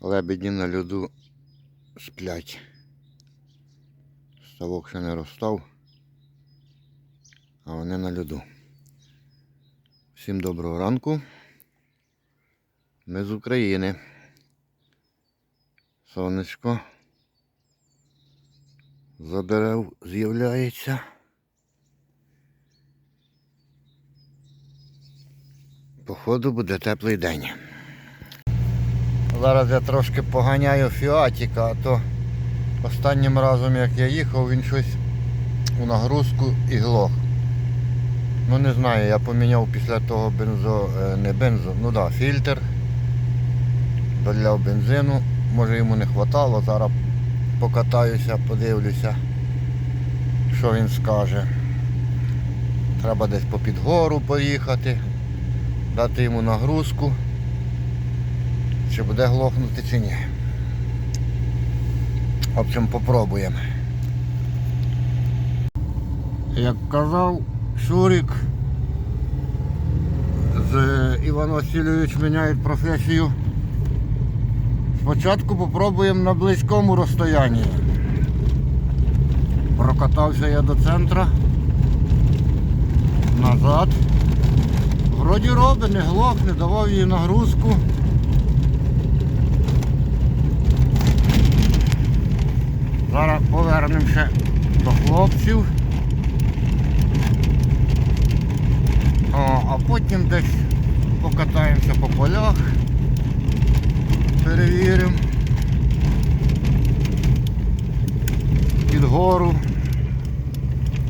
Лебеді на льоду сплять. Ставок ще не розстав, а вони на льоду. Всім доброго ранку. Ми з України. Сонечко. За дерев з'являється. Походу буде теплий день. Зараз я трошки поганяю фіатіка, а то останнім разом як я їхав, він щось у нагрузку і глох. Ну не знаю, я поміняв після того бензо, е, не бензо, ну да, фільтр. Доляв бензину, може йому не хватало, зараз покатаюся, подивлюся, що він скаже. Треба десь попід гору поїхати, дати йому нагрузку. Чи буде глохнути чи ні. В общем, попробуємо. Як казав Шурик, з Іван Васильович міняють професію. Спочатку попробуємо на близькому розстоянні. Прокатався я до центра. Назад. Вроді робить, не глохне, давав їй нагрузку. Зараз повернемося до хлопців. О, а потім десь покатаємося по полях. Перевіримо. Під гору.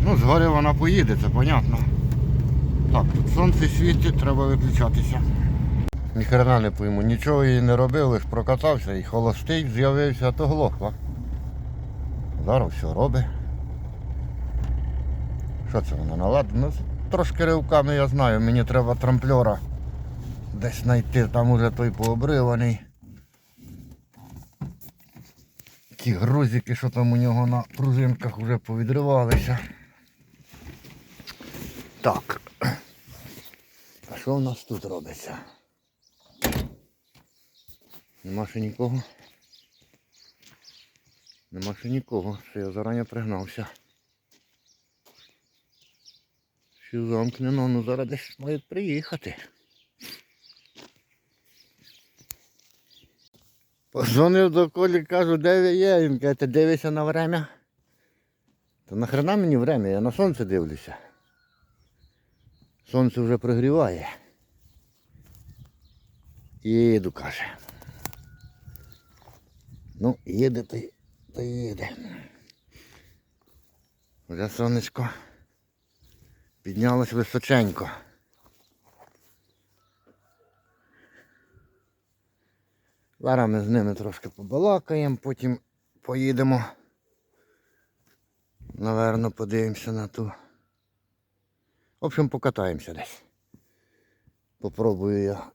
Ну, згори вона поїде, це понятно. Так, тут сонце світить, треба виключатися. Ніхрена не пойму, нічого їй не робив, лиш прокатався і холостий з'явився, то глохла. Зараз все робить. Що це вона наладить? Ну, трошки ривками я знаю, мені треба трампльора десь знайти, там уже той пообриваний. Ті грузики, що там у нього на пружинках вже повідривалися. Так. А що в нас тут робиться? Нема ще нікого. Нема ще нікого, що я зарані пригнався. Що замкнено, ну зараз десь мають приїхати. Позвонив до Колі, кажу, де ви є? Він каже, ти дивишся на время. Та нахрена мені время, я на сонце дивлюся. Сонце вже пригріває. І Їду, каже. Ну, їде то, їде. Вже сонечко піднялось височенько. Зараз ми з ними трошки побалакаємо, потім поїдемо. Наверно, подивимося на ту. В общем, покатаємося десь. Попробую я,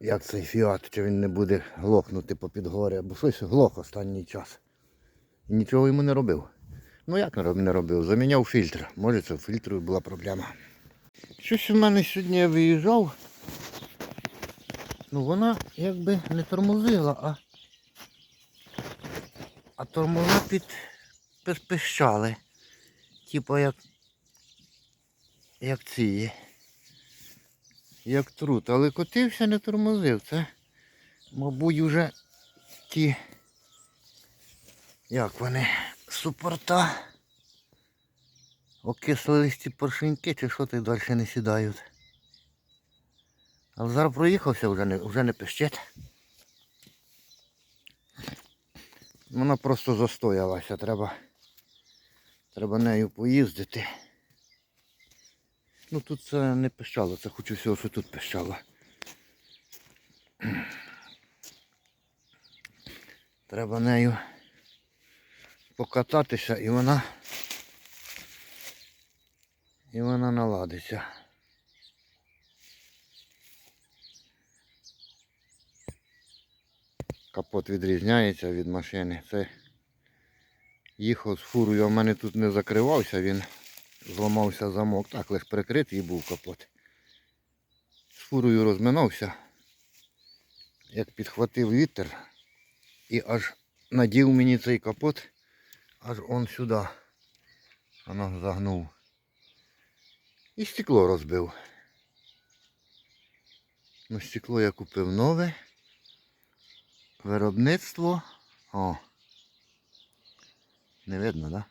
як цей фіат, чи він не буде глохнути попід гори, бо щось глох останній час. І нічого йому не робив. Ну як не робив? Заміняв фільтр. Може це в фільтру була проблема. Щось у мене сьогодні я виїжджав. Ну вона якби не тормозила, а, а тормоза під пищали. Типа як як ці. Як трут. Але котився не тормозив. Це, мабуть, вже ті. Як вони? Супорта. Окислились поршеньки чи що ти далі не сідають. Але зараз проїхався, вже не, вже не пищить. Вона просто застоялася, треба, треба нею поїздити. Ну тут це не пищало, це хочу всього, що тут пищало. Треба нею покататися і вона і вона наладиться. Капот відрізняється від машини. Це їхав з фурою, а в мене тут не закривався, він зламався замок. Так, лише прикритий був капот. З фурою розминався. як підхватив вітер і аж надів мені цей капот, аж он сюди. Воно загнув. І стекло розбив. Ну, стекло я купив нове. Виробництво. О. Не видно, да?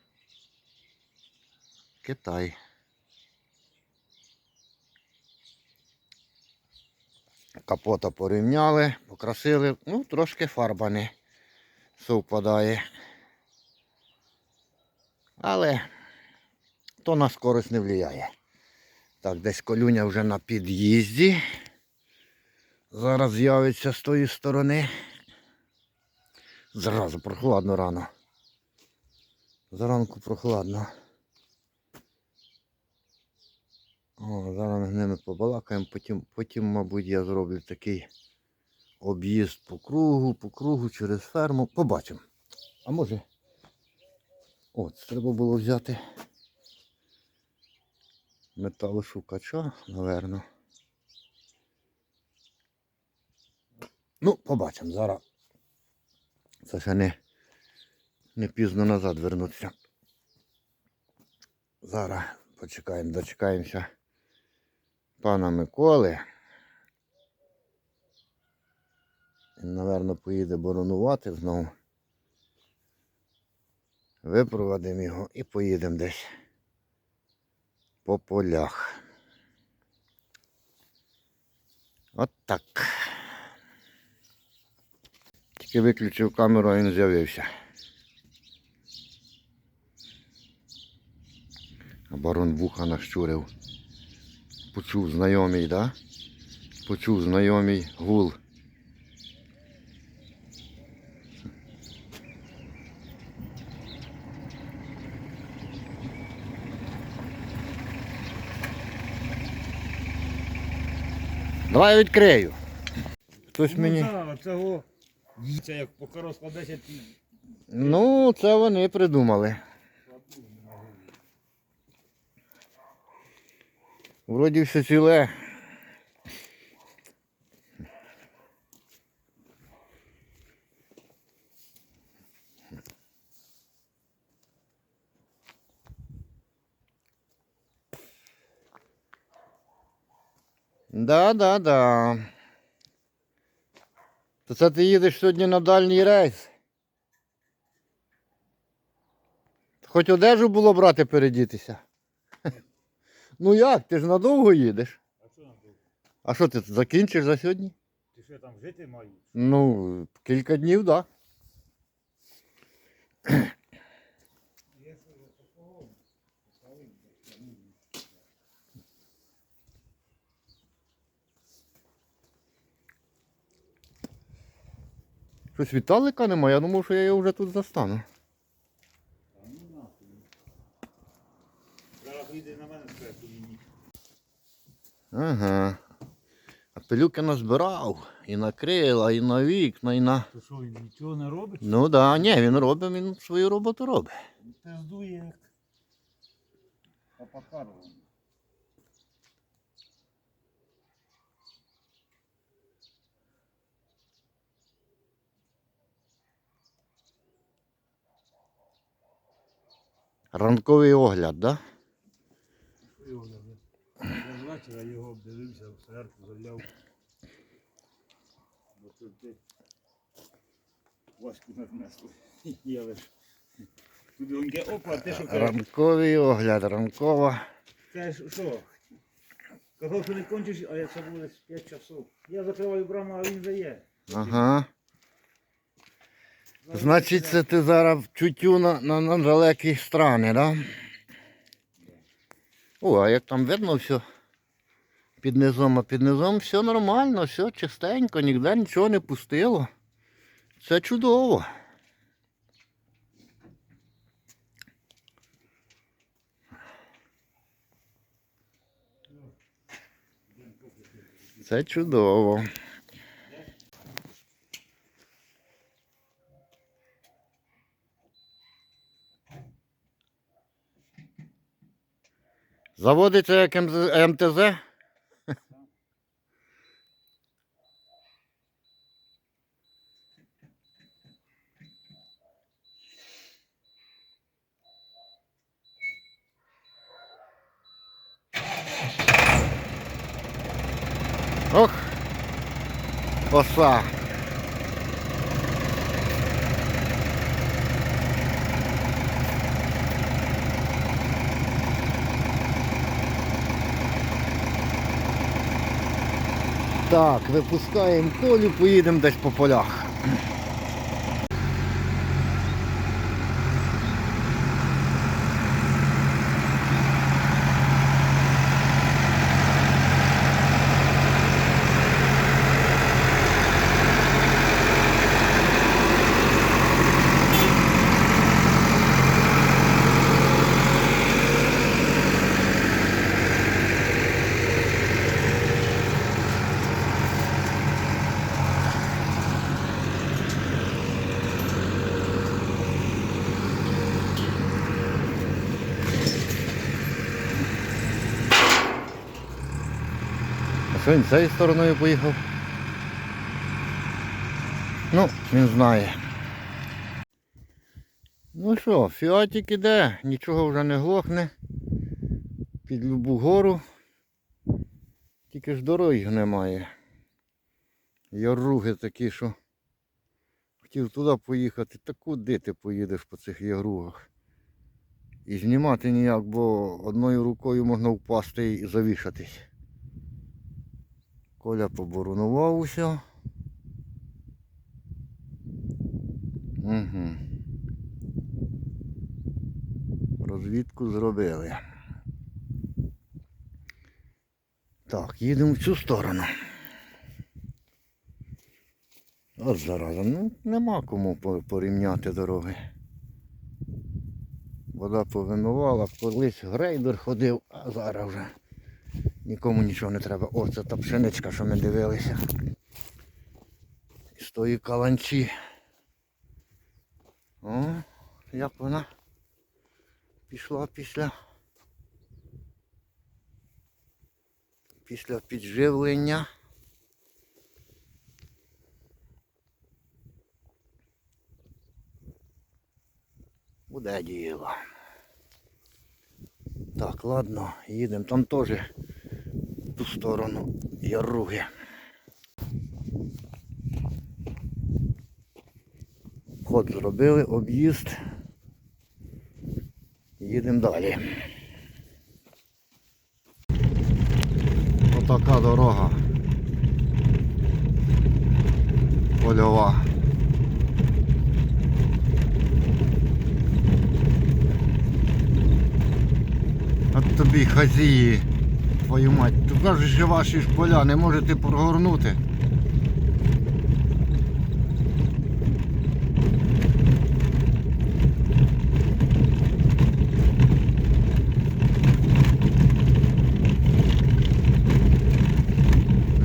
Китай. Капота порівняли, покрасили. Ну, трошки фарба не совпадає. Але то на скорость не впливає. Так, десь колюня вже на під'їзді. Зараз з'явиться з тої сторони. Зразу прохладно рано. Зранку прохладно. О, зараз з ними побалакаємо, потім, потім, мабуть, я зроблю такий об'їзд по кругу, по кругу через ферму. Побачимо. А може. От, треба було взяти металошукача, напевно. Ну, побачимо зараз. Це ще не, не пізно назад вернутися. Зараз почекаємо, дочекаємося пана Миколи. Він, напевно, поїде боронувати знову. Випровадимо його і поїдемо десь по полях. От так. Тільки виключив камеру, а він з'явився. А барон вуха нащурив. Почув знайомий, да? Почув знайомий гул. Давай відкрию. Хтось мені. Ну, так. Це як розкладеться, ти Ну, це вони придумали. Вроді все ціле. Да, да, да. То це ти їдеш сьогодні на дальній рейс? Хоч одежу було брати передітися. Ну як, ти ж надовго їдеш. А що тут? А що ти закінчиш за сьогодні? Ти що там жити маєш? Ну, кілька днів, так. Такого? Щось Віталика немає, я думав, що я його вже тут застану. Та ну нахуй. Зараз прийде на мене зверху мені. Ага. А пилюки назбирав. І на крила, і на вікна, і на. То що він нічого не робить? Ну да, ні, він робить, він свою роботу робить. Пиздує як. Папакарова. Ранковий огляд, да? Я його обдивився, в серку заляв. Бо тут ти Ваську лиш. Тут гоньке опа, ти що кажеш? Ранковий огляд, ранкова. Кажеш, що? Казав, що не кончиш, а я це буде з 5 часов. Я закриваю браму, а він вже є. Ага. Значить, це ти зараз чутю на, на, на далекі страни, да? О, а як там видно все під низом, а під низом все нормально, все чистенько, ніде нічого не пустило. Це чудово. Це чудово. Заводиться як МЗ МТЗ? Оса. Так, випускаємо колю, поїдемо десь по полях. Він цією стороною поїхав? Ну, він знає. Ну що, фіатик іде, нічого вже не глохне. Під любу гору. Тільки ж дороги немає. Яруги такі, що хотів туди поїхати, та куди ти поїдеш по цих яругах? І знімати ніяк, бо одною рукою можна впасти і завішатись. Коля поборонував усе. Угу. Розвідку зробили. Так, їдемо в цю сторону. От зараза, ну нема кому порівняти дороги. Вода повимивала, колись грейдер ходив, а зараз вже. Нікому нічого не треба. О, це та пшеничка, що ми дивилися. З тої каланчі. О, як вона пішла після. Після підживлення. Буде діло. Так, ладно, їдемо. Там теж ту сторону яруги. Ход зробили, об'їзд. Їдемо далі. Отака дорога. Польова. От тобі хазії, твою мать. Ти кажеш, що ваші ж поля не можете прогорнути.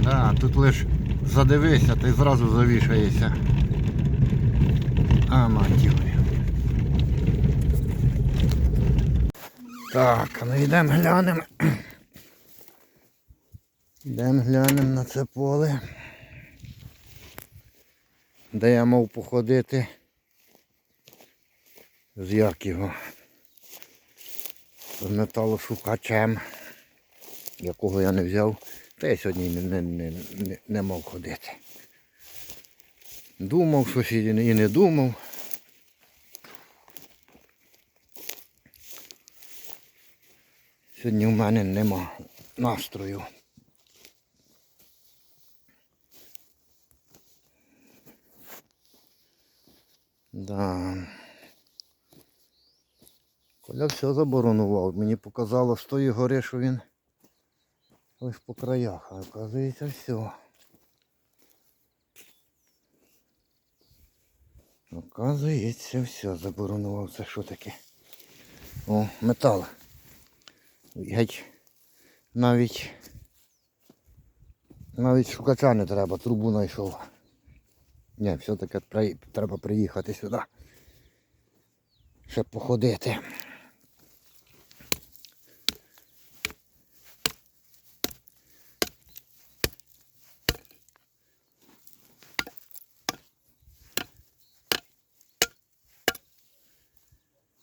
Да, тут лиш задивися, ти зразу завішаєшся. А, його. Так, ну йдемо глянемо. Йдемо глянемо на це поле. Де я мав походити з як його з металошукачем, якого я не взяв, та я сьогодні не, не, не, не, мав ходити. Думав щось і не думав. Сьогодні в мене нема настрою. Да. Коля все заборонував. Мені показало з тої гори, що він лише по краях, а оказується все. Оказується все, заборонував. Це що таке? О, метал. Геть навіть навіть шукача не треба, трубу знайшов. Ні, все-таки треба приїхати сюди. Ще походити.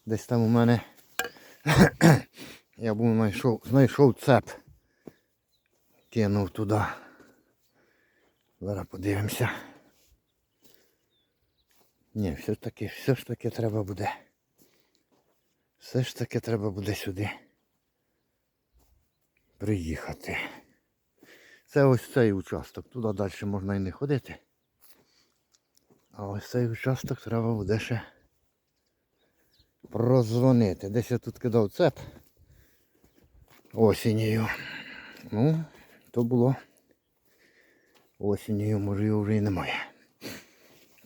Десь там у мене я був знайшов, знайшов цеп. Кинув туди. Зараз подивимося. Ні, все ж таки, все ж таки треба буде. Все ж таки треба буде сюди приїхати. Це ось цей участок. Туди далі можна і не ходити. А ось цей участок треба буде ще прозвонити. Десь я тут кидав цеп осінню. Ну, то було осінню, може його вже і немає.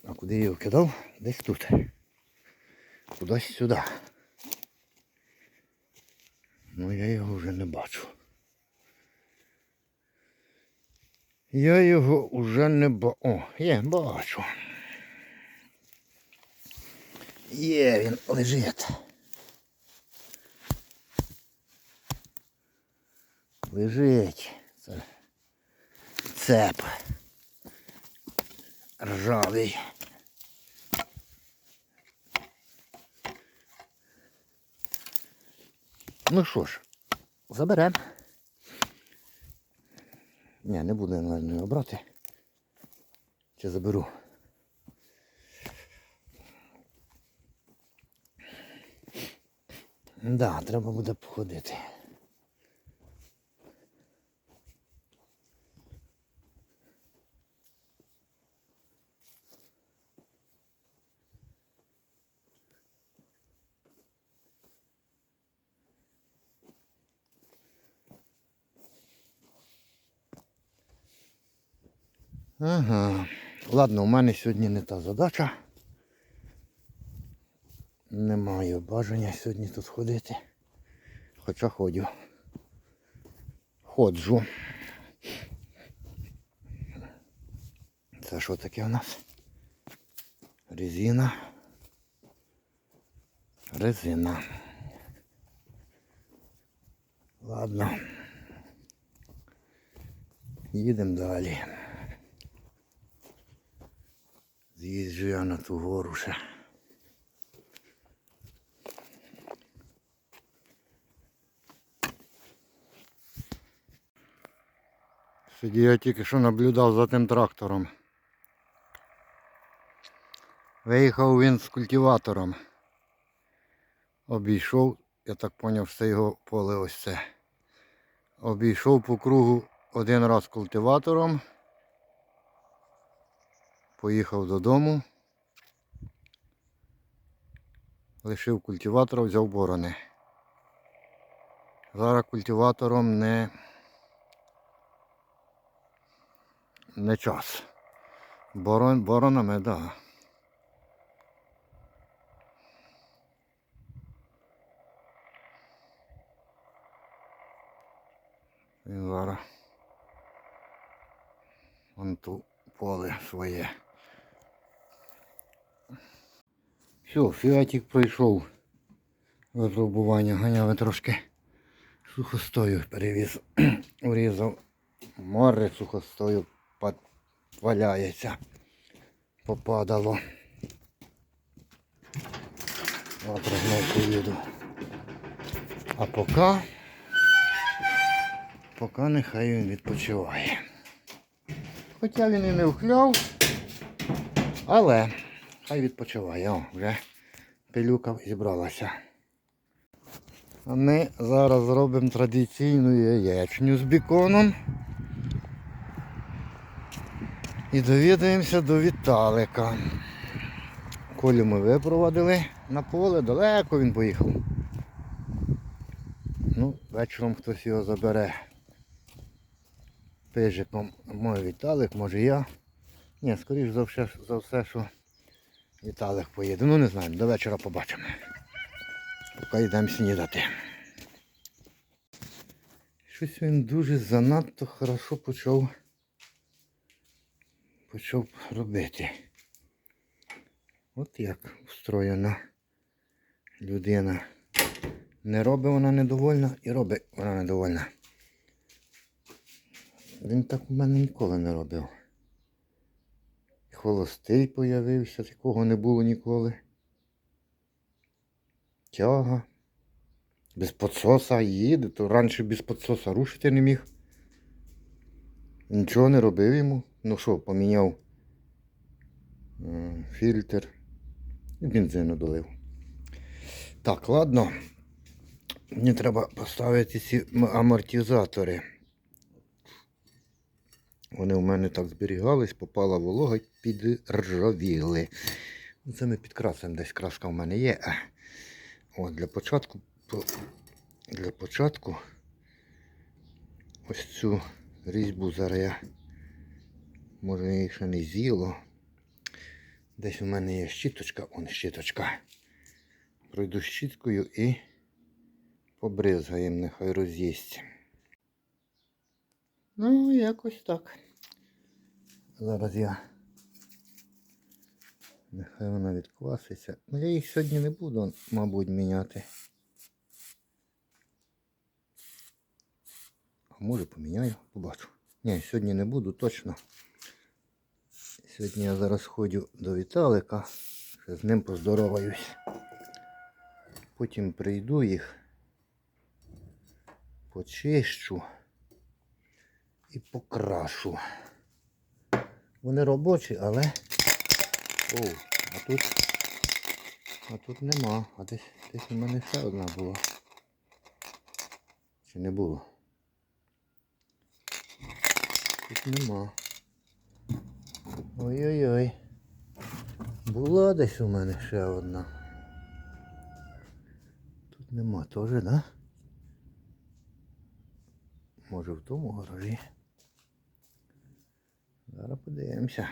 А куди я його кидав? Десь тут. Кудись сюди. Ну я його вже не бачу. Я його вже не бачу. О, є, бачу. Є, він лежить. Лежить. Це цеп. Ржавий. Ну що ж, заберемо. Ні, не буду навіть його брати. Чи заберу. Да, треба буде походити. Ага. Ладно, у мене сьогодні не та задача. Не маю бажання сьогодні тут ходити. Хоча ходю. Ходжу. Це що таке у нас? Резина. Резина. Ладно. Їдемо далі. З'їжджу я на ту гору ще. Сиді я тільки що наблюдав за тим трактором. Виїхав він з культиватором. Обійшов, я так зрозумів, це його поле ось це. Обійшов по кругу один раз культиватором. Поїхав додому. Лишив культиватора, взяв борони. Зараз культиватором не, не час. Борон, боронами, так. Да. Він зараз вон ту поле своє. Все, фіатик пройшов випробування, ганяли трошки сухостою перевіз, урізав море сухостою валяється, попадало. Завтра знову поїду. А поки, поки нехай він відпочиває. Хоча він і не вхляв, але хай відпочиває. О, вже пилюка зібралася. А ми зараз зробимо традиційну яєчню з біконом. І довідаємося до Віталика. Колю ми випровадили на поле, далеко він поїхав. Ну, вечором хтось його забере пижиком. Може Віталик, може я. Ні, скоріш за все, за все, що Віталик поїде. Ну не знаю, до вечора побачимо. Поки йдемо снідати. Щось він дуже занадто хорошо почав почав робити. От як встроєна людина. Не робить вона недовольна і робить вона недовольна. Він так у мене ніколи не робив. Холостий появився, такого не було ніколи. Тяга. Без подсоса їде, то раніше без подсоса рушити не міг. Нічого не робив йому. Ну що, поміняв фільтр і бензину долив. Так, ладно. Мені треба поставити ці амортизатори. Вони у мене так зберігались, попала волога і підржавіли. Ну, Це ми підкрасимо, десь краска в мене є. От, для початку, для початку ось цю різьбу зараз я, може її ще не з'їло. Десь у мене є щіточка, он щіточка. Пройду щіткою і побризгаємо, нехай роз'їсть. Ну, якось так. Зараз я. Нехай вона відкваситься. Ну я їх сьогодні не буду, мабуть, міняти. А може поміняю, побачу. Ні, сьогодні не буду точно. Сьогодні я зараз ходю до Віталика, ще з ним поздороваюсь. Потім прийду їх, почищу і покрашу. Вони робочі, але. О, а тут. А тут нема. А десь, десь у мене ще одна була. Чи не було? Тут нема. Ой-ой-ой. Була десь у мене ще одна. Тут нема теж, да? Може в тому гаражі. Зараз подивимося.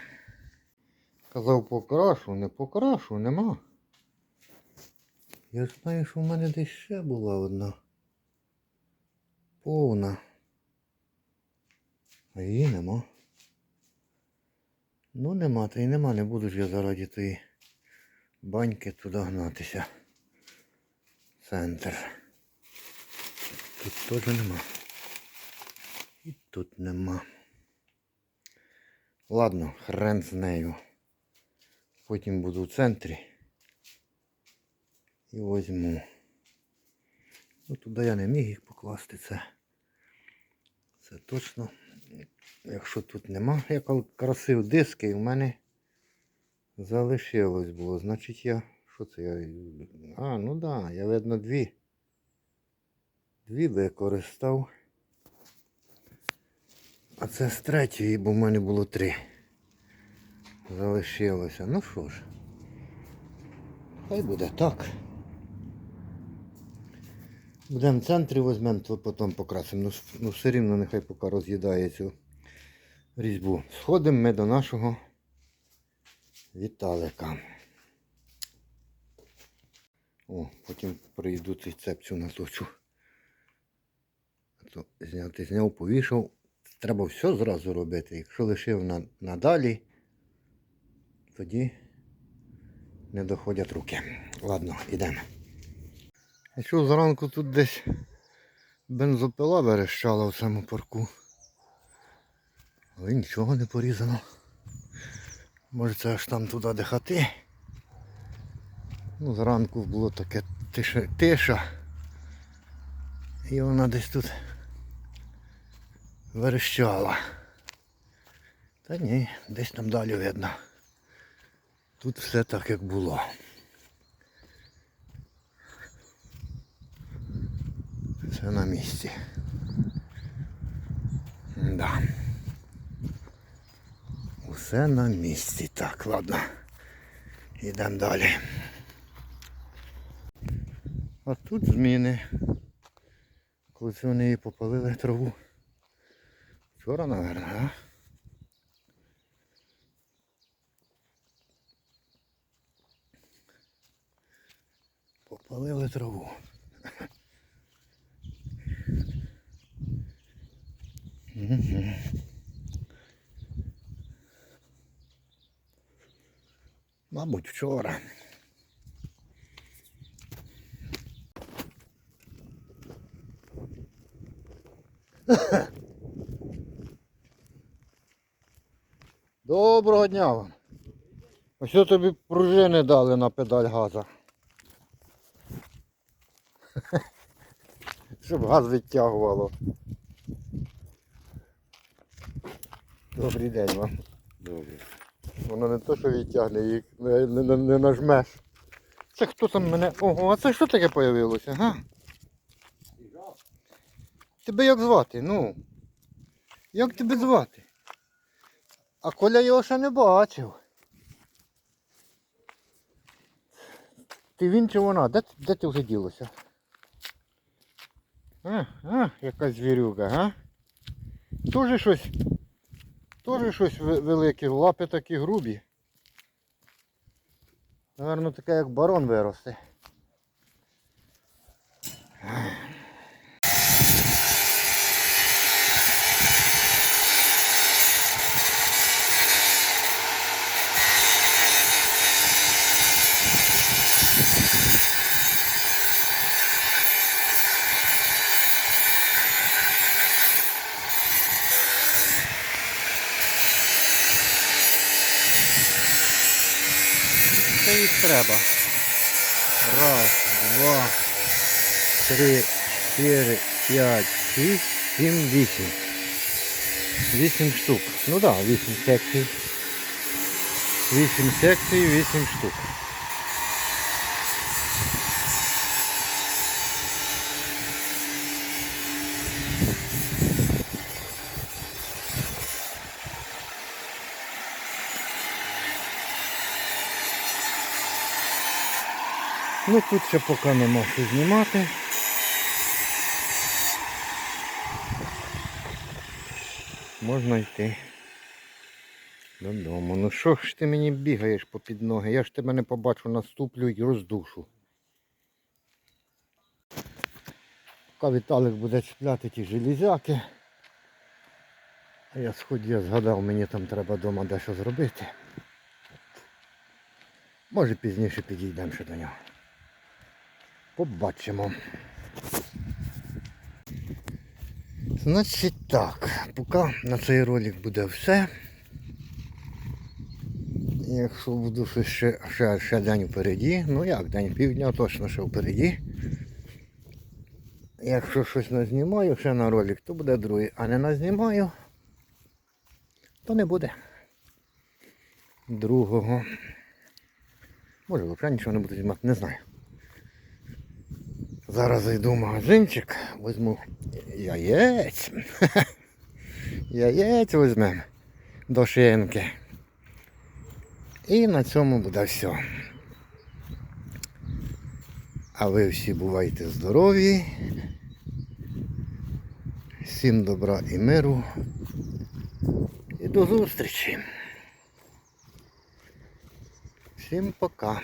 Казав покрашу, не покрашу, нема. Я ж знаю, що в мене десь ще була одна. Повна. А її нема. Ну нема, та й нема, не буду ж я заради тої баньки туди гнатися. Центр. Тут теж нема. І тут нема. Ладно, хрен з нею. Потім буду в центрі. І возьму. Ну туди я не міг їх покласти це. Це точно. Якщо тут нема, я красив диски, і в мене залишилось було. Значить я. Що це я? А, ну да, я видно дві. Дві використав. А це з третьої, бо в мене було три. Залишилося. Ну що ж. Хай буде так. Будемо в центрі візьмемо, то потім покрасимо. Ну, ну все рівно нехай поки роз'їдає цю різьбу. Сходимо ми до нашого Віталика. О, потім прийду цей цепцю наточу. А то зняти зняв, повішав. Треба все зразу робити. Якщо лишив на, надалі, тоді не доходять руки. Ладно, йдемо. Я чув зранку тут десь бензопила верещала в цьому парку. Але нічого не порізано. Може це аж там туди де хати. Ну, зранку було таке тиша, тиша. І вона десь тут верещала. Та ні, десь там далі видно. Тут все так як було. Все на місці. Да. Усе на місці. Так, ладно. Йдемо далі. А тут зміни. Коли вони її попалили траву. Вчора, мабуть, а? Попалили траву. Мгм. Мабуть, вчора. Доброго дня вам. Ось тобі пружини дали на педаль газа. Щоб газ відтягувало. Добрий день вам. Добре. Воно не то, що відтягне, їх не, не, не, не нажмеш. Це хто там мене. Ого, а це що таке появилося, га? Тебе як звати? Ну. Як тебе звати? А Коля його ще не бачив. Ти він чи вона? Де, де ти вже ділося? А, а, яка звірюга, га? Тоже щось. Тоже щось велике, лапи такі грубі. Наверно, таке як барон виросте. 4, 5, 6, 7, 8. 8 штук. Ну да, 8 секцій. 8 секцій, 8 штук. Ну тут ще поки нема що знімати. Можна йти додому. Ну що ж ти мені бігаєш попід ноги? Я ж тебе не побачу, наступлю і роздушу. Поки Віталик буде чіпляти ті железяки. А я сході я згадав, мені там треба вдома дещо зробити. Може пізніше підійдемо ще до нього. Побачимо. Значить так, поки на цей ролик буде все. Якщо буду ще, ще, ще день впереді, ну як день півдня точно ще впереді. Якщо щось не знімаю ще на ролик, то буде другий. А не назнімаю, то не буде. Другого. Може взагалі нічого не буду знімати, не знаю. Зараз зайду в магазинчик, візьму яєць. Яєць візьмемо до шинки. І на цьому буде все. А ви всі бувайте здорові. Всім добра і миру. І до зустрічі. Всім пока.